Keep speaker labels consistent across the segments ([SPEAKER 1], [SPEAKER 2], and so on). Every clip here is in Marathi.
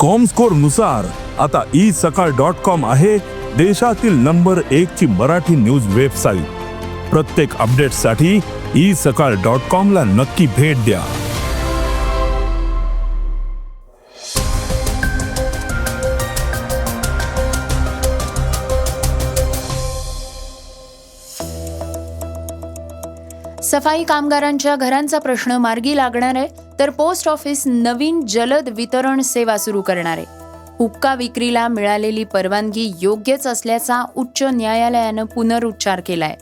[SPEAKER 1] कॉमस्कोरनुसार आता ई सकाळ डॉट कॉम आहे देशातील नंबर एक ची मराठी न्यूज वेबसाईट प्रत्येक अपडेटसाठी ई सकाळ डॉट कॉम ला नक्की भेट द्या.
[SPEAKER 2] सफाई कामगारांच्या घरांचा प्रश्न मार्गी लागणार आहे. तर पोस्ट ऑफिस नवीन जलद वितरण सेवा सुरू करणार आहे. हुक्का विक्रीला मिळालेली परवानगी योग्यच असल्याचा उच्च न्यायालयानं पुनरुच्चार केलाय.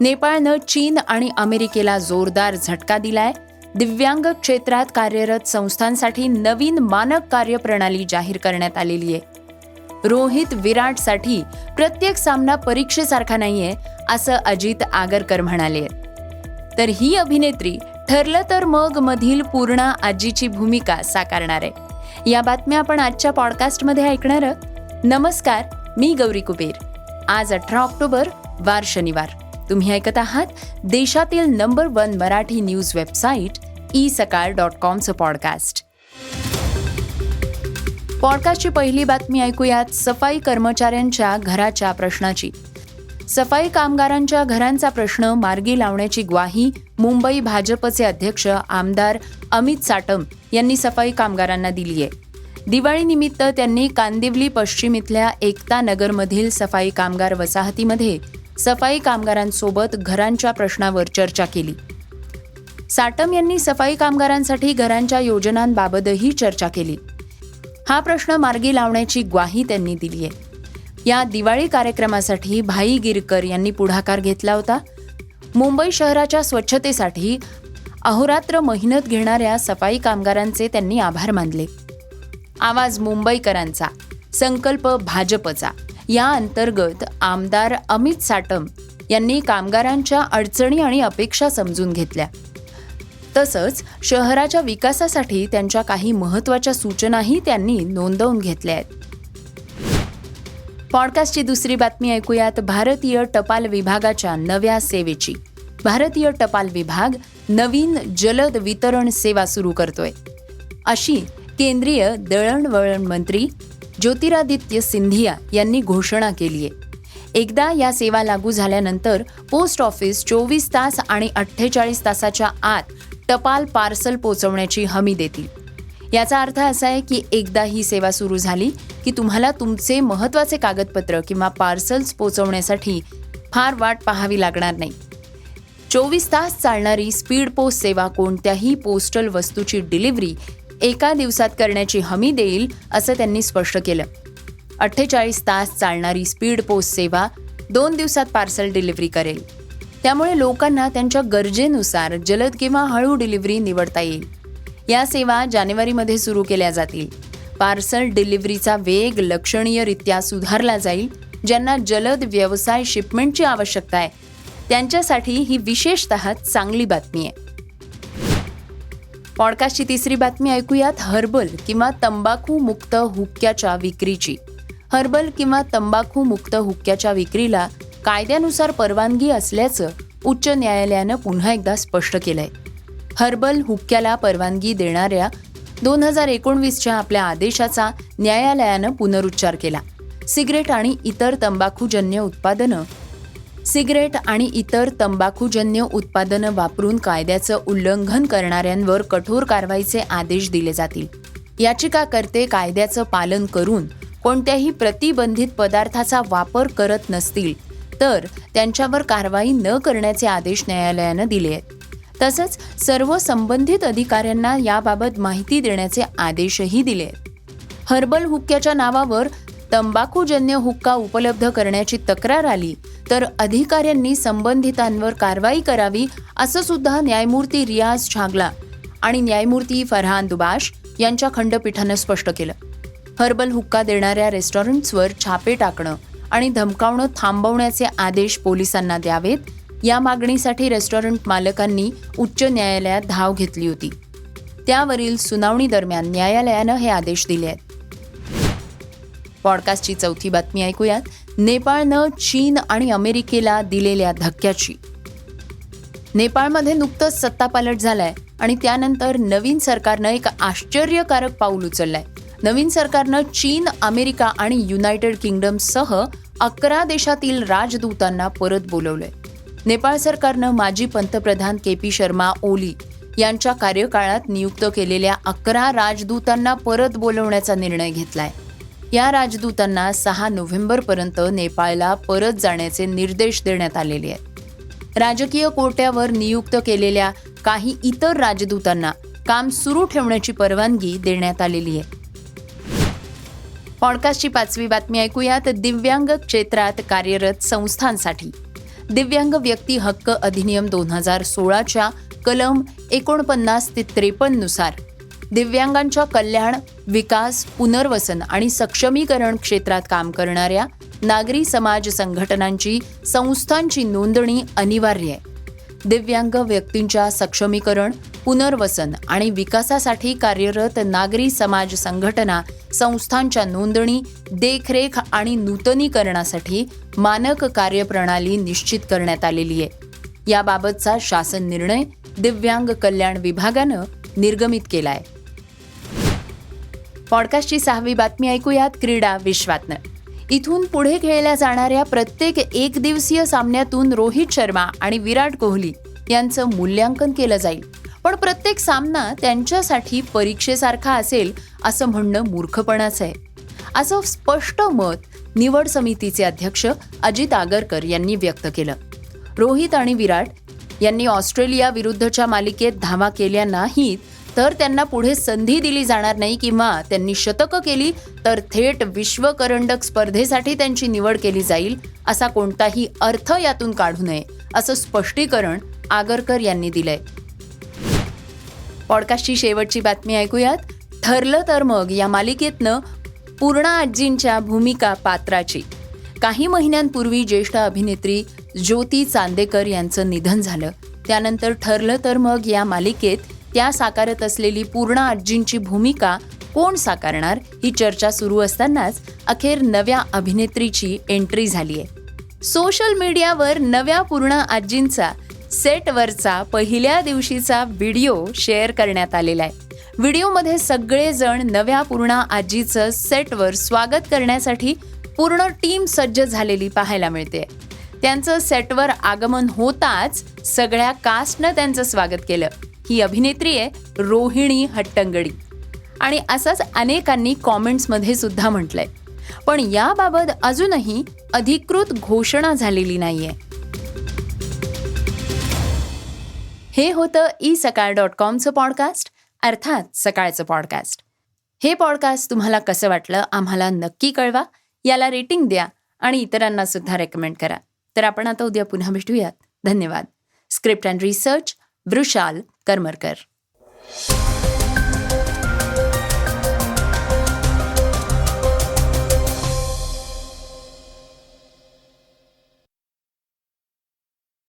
[SPEAKER 2] नेपाळनं चीन आणि अमेरिकेला जोरदार झटका दिलाय. दिव्यांग क्षेत्रात कार्यरत संस्थांसाठी नवीन मानक कार्यप्रणाली जाहीर करण्यात आलेली आहे. रोहित विराटसाठी प्रत्येक सामना परीक्षेसारखा नाहीये असं अजित आगरकर म्हणाले तर ही अभिनेत्री ठरलं तर मग मधील पूर्णा आजीची भूमिका साकारणार आहे. या बातम्या आपण आजच्या पॉडकास्टमध्ये ऐकणार आहोत. नमस्कार मी गौरी कुबेर. आज अठरा ऑक्टोबर वार शनिवार. तुम्ही ऐकत आहात देशातील number one Marathi news website e Sakal dot कॉमचं podcast पॉडकास्टची पहिली बातमी ऐकूयात सफाई कर्मचाऱ्यांच्या घराच्या प्रश्नाची. सफाई कामगारांच्या घरांचा प्रश्न मार्गी लावण्याची ग्वाही मुंबई भाजपचे अध्यक्ष आमदार अमित साटम यांनी सफाई कामगारांना दिली आहे. दिवाळीनिमित्त त्यांनी कांदिवली पश्चिम इथल्या एकता नगरमधील सफाई कामगार वसाहतीमध्ये सफाई कामगारांसोबत घरांच्या प्रश्नावर चर्चा केली. साटम यांनी सफाई कामगारांसाठी घरांच्या योजनांबाबतही चर्चा केली. हा प्रश्न मार्गी लावण्याची ग्वाही त्यांनी दिली आहे. या दिवाळी कार्यक्रमासाठी भाई गिरकर यांनी पुढाकार घेतला होता. मुंबई शहराच्या स्वच्छतेसाठी अहोरात्र मेहनत घेणाऱ्या सफाई कामगारांचे त्यांनी आभार मानले. आवाज मुंबईकरांचा संकल्प भाजपचा. या अंतर्गत आमदार अमित साटम यांनी कामगारांच्या अडचणी आणि अपेक्षा समजून घेतल्या. तसंच शहराच्या विकासासाठी त्यांच्या काही महत्त्वाच्या सूचनाही त्यांनी नोंदवून घेतल्या आहेत. पॉडकास्टची दुसरी बातमी ऐकूयात. भारतीय टपाल विभागाच्या नव्या सेवेची. भारतीय टपाल विभाग नवीन जलद वितरण सेवा सुरू करतोय. अशी केंद्रीय दळणवळण मंत्री ज्योतिरादित्य सिंधिया यांनी घोषणा केली आहे एकदा या सेवा लागू झाल्यानंतर पोस्ट ऑफिस चोवीस तास आणि अठ्ठेचाळीस तासाच्या आत टपाल पार्सल पोचवण्याची हमी देतील. याचा अर्थ असा आहे की एकदा ही सेवा सुरू झाली की तुम्हाला तुमचे महत्त्वाचे कागदपत्र किंवा पार्सल्स पोचवण्यासाठी फार वाट पाहावी लागणार नाही. चोवीस तास चालणारी स्पीड पोस्ट सेवा कोणत्याही पोस्टल वस्तूची डिलिव्हरी एका दिवसात करण्याची हमी देईल असं त्यांनी स्पष्ट केलं. अठ्ठेचाळीस तास चालणारी स्पीड पोस्ट सेवा दोन दिवसात पार्सल डिलिव्हरी करेल. त्यामुळे लोकांना त्यांच्या गरजेनुसार जलद किंवा हळू डिलिव्हरी निवडता येईल. या सेवा जानेवारीमध्ये सुरू केल्या जातील. पार्सल डिलिव्हरीचा वेग लक्षणीयरित्या सुधारला जाईल ज्यांना जलद व्यवसाय शिपमेंटची आवश्यकता आहे. त्यांच्यासाठी ही विशेषतः चांगली बातमी आहे. पॉडकास्टची तिसरी बातमी ऐकूयात. हर्बल किंवा तंबाखू मुक्त हुक्क्याच्या विक्रीची. हर्बल किंवा तंबाखू मुक्त हुक्क्याच्या विक्रीला कायद्यानुसार परवानगी असल्याचं उच्च न्यायालयानं पुन्हा एकदा स्पष्ट केलंय. हर्बल हुक्क्याला परवानगी देणाऱ्या दोन हजार एकोणवीसच्या आपल्या आदेशाचा न्यायालयानं पुनरुच्चार केला. सिगरेट आणि इतर तंबाखूजन्य उत्पादनं सिगरेट आणि इतर तंबाखूजन्य उत्पादनं वापरून कायद्याचं उल्लंघन करणाऱ्यांवर कठोर कारवाईचे आदेश दिले जातील. याचिकाकर्ते कायद्याचं पालन करून कोणत्याही प्रतिबंधित पदार्थाचा वापर करत नसतील तर त्यांच्यावर कारवाई न करण्याचे आदेश न्यायालयानं दिले आहेत. तसंच सर्व संबंधित अधिकाऱ्यांना याबाबत माहिती देण्याचे आदेशही दिले आहेत. हर्बल हुक्क्याच्या नावावर तंबाखूजन्य हुक्का उपलब्ध करण्याची तक्रार आली तर अधिकाऱ्यांनी संबंधितांवर कारवाई करावी असं सुद्धा न्यायमूर्ती रियाज छागला आणि न्यायमूर्ती फरहान दुबाश यांच्या खंडपीठानं स्पष्ट केलं. हर्बल हुक्का देणाऱ्या रेस्टॉरंट्सवर छापे टाकणं आणि धमकावणं थांबवण्याचे आदेश पोलिसांना द्यावेत या मागणीसाठी रेस्टॉरंट मालकांनी उच्च न्यायालयात धाव घेतली होती. त्यावरील सुनावणी दरम्यान न्यायालयानं हे आदेश दिले आहेत. पॉडकास्टची चौथी बातमी ऐकूयात. नेपाळनं चीन आणि अमेरिकेला दिलेल्या धक्क्याची. नेपाळमध्ये नुकतंच सत्तापालट झालाय आणि त्यानंतर नवीन सरकारनं एक आश्चर्यकारक पाऊल उचललंय. नवीन सरकारनं चीन अमेरिका आणि युनायटेड किंगडमसह अकरा देशातील राजदूतांना परत बोलवलंय. नेपाळ सरकारनं माजी पंतप्रधान के पी शर्मा ओली यांच्या कार्यकाळात नियुक्त केलेल्या अकरा राजदूतांना परत बोलवण्याचा निर्णय घेतलाय. या राजदूतांना सहा नोव्हेंबरपर्यंत नेपाळला परत जाण्याचे निर्देश देण्यात आलेले आहेत. राजकीय कोट्यावर नियुक्त केलेल्या काही इतर राजदूतांना काम सुरू ठेवण्याची परवानगी देण्यात आलेली आहे. पॉडकास्टची पाचवी बातमी ऐकूयात. दिव्यांग क्षेत्रात कार्यरत संस्थांसाठी. दिव्यांग व्यक्ती हक्क अधिनियम दोन हजार सोळाच्या कलम एकोणपन्नास ते त्रेपन्ननुसार दिव्यांगांच्या कल्याण विकास पुनर्वसन आणि सक्षमीकरण क्षेत्रात काम करणाऱ्या नागरी समाज संघटनांची संस्थांची नोंदणी अनिवार्य आहे. दिव्यांग व्यक्तींच्या सक्षमीकरण पुनर्वसन आणि विकासासाठी कार्यरत नागरी समाज संघटना संस्थांच्या नोंदणी देखरेख आणि नूतनीकरणासाठी मानक कार्यप्रणाली निश्चित करण्यात आलेली आहे. याबाबतचा शासन निर्णय दिव्यांग कल्याण विभागानं निर्गमित केलाय. पॉडकास्टची सहावी बातमी ऐकूयात क्रीडा विश्वातनं. इथून पुढे खेळल्या जाणाऱ्या प्रत्येक एकदिवसीय सामन्यातून रोहित शर्मा आणि विराट कोहली यांचं मूल्यांकन केलं जाईल. पण प्रत्येक सामना त्यांच्यासाठी परीक्षेसारखा असेल असं म्हणणं मूर्खपणाचं आहे. असं स्पष्ट मत निवड समितीचे अध्यक्ष अजित आगरकर यांनी व्यक्त केलं. रोहित आणि विराट यांनी ऑस्ट्रेलिया विरुद्धच्या मालिकेत धावा केल्या नाहीत तर त्यांना पुढे संधी दिली जाणार नाही किंवा त्यांनी शतकं केली तर थेट विश्वकरंडक स्पर्धेसाठी त्यांची निवड केली जाईल असा कोणताही अर्थ यातून काढू नये असं स्पष्टीकरण आगरकर यांनी दिलंय. पॉडकास्टची शेवटची बातमी ऐकूयात. ठरलं तर मग या मालिकेतनं पूर्णा आजींच्या भूमिका पात्राची. काही महिन्यांपूर्वी ज्येष्ठ अभिनेत्री ज्योती चांदेकर यांचं निधन झालं. त्यानंतर ठरलं तर मग या मालिकेत त्या साकारत असलेली पूर्णा आजींची भूमिका कोण साकारणार ही चर्चा सुरू असतानाच अखेर नव्या अभिनेत्रीची एंट्री झाली आहे. सोशल मीडियावर नव्या पूर्णा आजींचा सेटवरचा पहिल्या दिवशीचा व्हिडिओ शेअर करण्यात आलेला आहे. व्हिडिओमध्ये सगळेजण नव्या पूर्णा आजीचं सेटवर स्वागत करण्यासाठी पूर्ण टीम सज्ज झालेली पाहायला मिळते. त्यांचं सेटवर आगमन होताच सगळ्या कास्टनं त्यांचं स्वागत केलं. ही अभिनेत्री आहे रोहिणी हट्टंगडी. आणि असंच अनेकांनी कॉमेंट्समध्ये सुद्धा म्हटलंय. पण याबाबत अजूनही अधिकृत घोषणा झालेली नाहीये. हे होतं ई सकाळ डॉट कॉमचं पॉडकास्ट अर्थात सकाळचं पॉडकास्ट. हे पॉडकास्ट तुम्हाला कसं वाटलं आम्हाला नक्की कळवा याला रेटिंग द्या आणि इतरांना सुद्धा रेकमेंड करा. तर आपण आता उद्या पुन्हा भेटूयात. धन्यवाद. Script and research Vrushal Karmarkar.